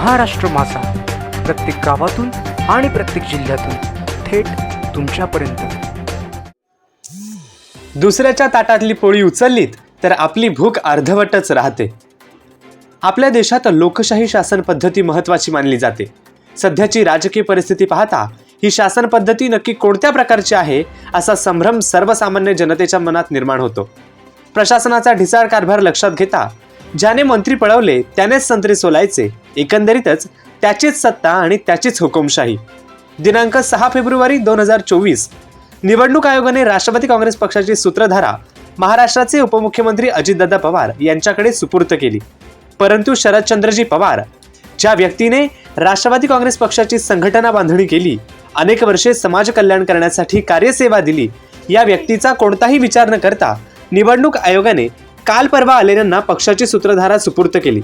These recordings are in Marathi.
महाराष्ट्र मासा प्रत्येक गावातून आणि प्रत्येक जिल्ह्यातून थेट तुमच्यापर्यंत. दुसऱ्याच्या ताटातली पोळी उचललीत तर आपली भूक अर्धवटच राहते. आपल्या देशात लोकशाही शासन पद्धती महत्त्वाची मानली जाते. सध्याची राजकीय परिस्थिती पाहता ही शासन पद्धती नक्की कोणत्या प्रकारची आहे असा संभ्रम सर्वसामान्य जनतेच्या मनात निर्माण होतो. प्रशासनाचा ढिसाळ कारभार लक्षात घेता ज्याने मंत्री पळवले त्यानेच संत्री सोलायचे. एकंदरीतच त्याचीच सत्ता आणि त्याचीच हुकुमशाही. दिनांक सहा फेब्रुवारी दोन हजार चोवीस. निवडणूक आयोगाने राष्ट्रवादी काँग्रेस पक्षाची सूत्रधारा महाराष्ट्राचे उपमुख्यमंत्री अजितदादा पवार यांच्याकडे सुपूर्त केली. परंतु शरदचंद्रजी पवार ज्या व्यक्तीने राष्ट्रवादी काँग्रेस पक्षाची संघटना बांधणी केली अनेक वर्षे समाज कल्याण करण्यासाठी कार्यसेवा दिली या व्यक्तीचा कोणताही विचार न करता निवडणूक आयोगाने काल परवा आलेल्यांना पक्षाची सूत्रधारा सुपूर्त केली.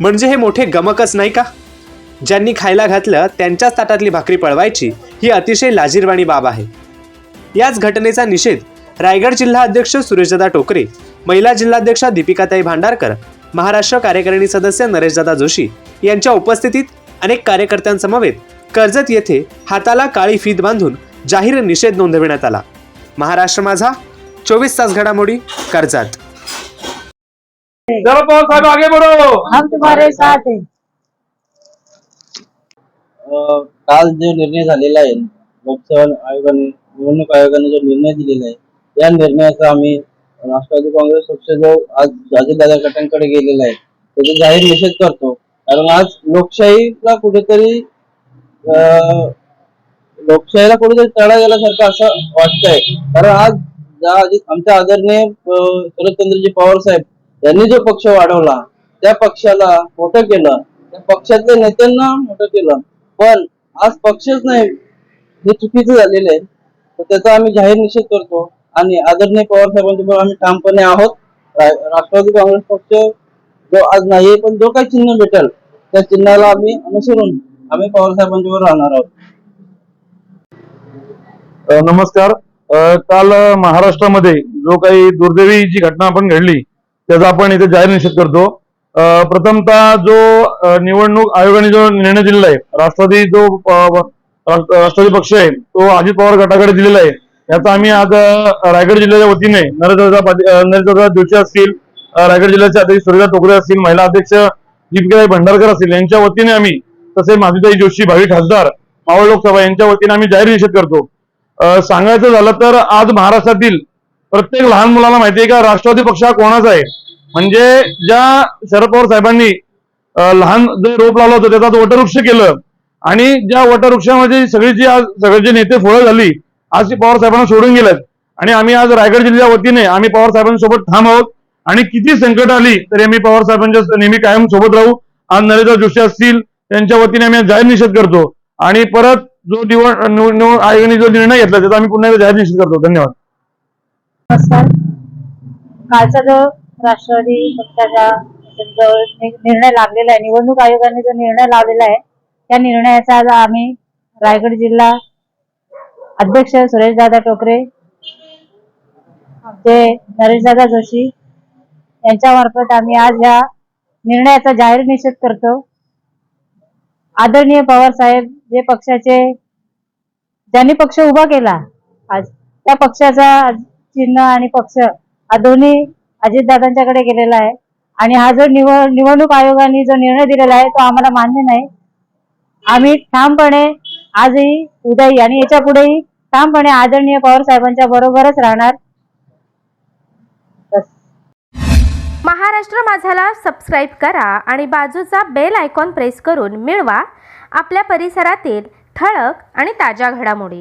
म्हणजे हे मोठे गमकच नाही का? ज्यांनी खायला घातलं त्यांच्याच ताटातली भाकरी पळवायची ही अतिशय लाजीरवाणी बाब आहे. याच घटनेचा निषेध रायगड जिल्हा अध्यक्ष सुरेशदादा टोकरे महिला जिल्हाध्यक्षा दीपिकाताई भांडारकर महाराष्ट्र कार्यकारिणी सदस्य नरेशदादा जोशी यांच्या उपस्थितीत अनेक कार्यकर्त्यांसमवेत कर्जत येथे हाताला काळी फीत बांधून जाहीर निषेध नोंदविण्यात आला. महाराष्ट्र माझा चोवीस तास घडामोडी कर्जत. चलो पवन साहब आगे बढ़ो. हम तुम्हारे साथ हैं। अं, काल जो निर्णय झालेला आहे लोकसेवा आयोगाने निवडणूक आयोगाने जो निर्णय दिलेला आहे या निर्णयाचा आम्ही राष्ट्रवादी काँग्रेस पक्ष जो आज अजितदादा गटांकडे गेलेला आहे. त्याचा जाहीर निषेध करतो. कारण आज लोकशाहीला कुठेतरी अं, लोकशाहीला कुठेतरी तडा गेल्यासारखं असं वाटतंय. कारण आज ज्या आमच्या आदरणीय अं, शरदचंद्रजी पवार साहेब यांनी जो पक्ष वाढवला त्या पक्षाला मोठं केलं. त्या पक्षातल्या नेत्यांना मोठं केलं. पण आज पक्षच नाही हे चुकीचं झालेलं आहे. तर त्याचा आम्ही जाहीर निषेध करतो आणि आदरणीय पवार साहेबांच्या बरोबर आम्ही ठामपणे आहोत. राष्ट्रवादी काँग्रेस पक्ष जो आज नाही पण जो काही चिन्ह भेटेल त्या चिन्हाला आम्ही अनुसरून आम्ही पवार साहेबांच्या बरोबर राहणार आहोत. नमस्कार. काल महाराष्ट्रामध्ये जो काही दुर्दैवी जी घटना आपण घडली त्याचा आपण इथे जाहीर निषेध करतो. प्रथमतः जो निवडणूक आयोगाने जो निर्णय दिलेला आहे राष्ट्रवादी जो राष्ट्रवादी पक्ष आहे तो अजित पवार गटाकडे दिलेला आहे. याचा आम्ही आज रायगड जिल्ह्याच्या वतीने नरेंद्र नरेंद्र जोशी असतील रायगड जिल्ह्याचे अध्यक्ष सूर्यदा टोकरे असतील महिला अध्यक्ष दीपिकाताई भंडारकर असतील यांच्या वतीने आम्ही तसे माधुताई जोशी भावी खासदार मावळ लोकसभा यांच्या वतीने आम्ही जाहीर निषेध करतो. सांगायचं झालं तर आज महाराष्ट्रातील प्रत्येक लहान मुलाला माहिती आहे का राष्ट्रवादी पक्ष हा कोणाचा आहे? म्हणजे ज्या शरद पवार साहेबांनी लहान जे रोप लावलं होतं त्याचा वटवृक्ष केलं. आणि ज्या वटवृक्षामध्ये सगळी जी आज सगळे जे नेते फळं झाली आज ती पवार साहेबांना सोडून गेलेत. आणि आम्ही आज रायगड जिल्ह्या वतीने आम्ही पवार साहेबांसोबत ठाम आहोत. आणि किती संकट आली तरी आम्ही पवार साहेबांच्या नेहमी कायम सोबत राहू. आज नरेंद्र जोशी असतील त्यांच्या वतीने आम्ही आज जाहीर निषेध करतो. आणि परत जो निवड निवड आयोगाने जो निर्णय घेतला त्याचा आम्ही पुन्हा एकदा जाहीर निषेध करतो. धन्यवाद. नमस्कार. कालचा जो राष्ट्रवादी पक्षाच्या निर्णय लागलेला आहे. निवडणूक आयोगाने जो निर्णय लावलेला आहे त्या निर्णयाचा आज आम्ही रायगड जिल्हा अध्यक्ष सुरेशदादा टोकरे आमचे नरेशदादा जोशी यांच्यामार्फत आम्ही आज या निर्णयाचा जाहीर निषेध करतो. आदरणीय पवार साहेब जे पक्षाचे ज्यांनी पक्ष उभा केला आज त्या पक्षाचा चिन्ह आणि पक्ष हा दोन्ही अजितदादांच्याकडे गेलेला आहे. आणि हा जो निवड निवडणूक आयोगाने जो निर्णय दिलेला आहे तो आम्हाला मान्य नाही. आम्ही ठामपणे आजही उद्याही आणि याच्या पुढेही ठामपणे आदरणीय पवार साहेबांच्या बरोबरच राहणार. महाराष्ट्र माझाला सबस्क्राईब करा आणि बाजूचा बेल आयकॉन प्रेस करून मिळवा. आपल्या परिसरातील ठळक आणि ताज्या घडामोडी.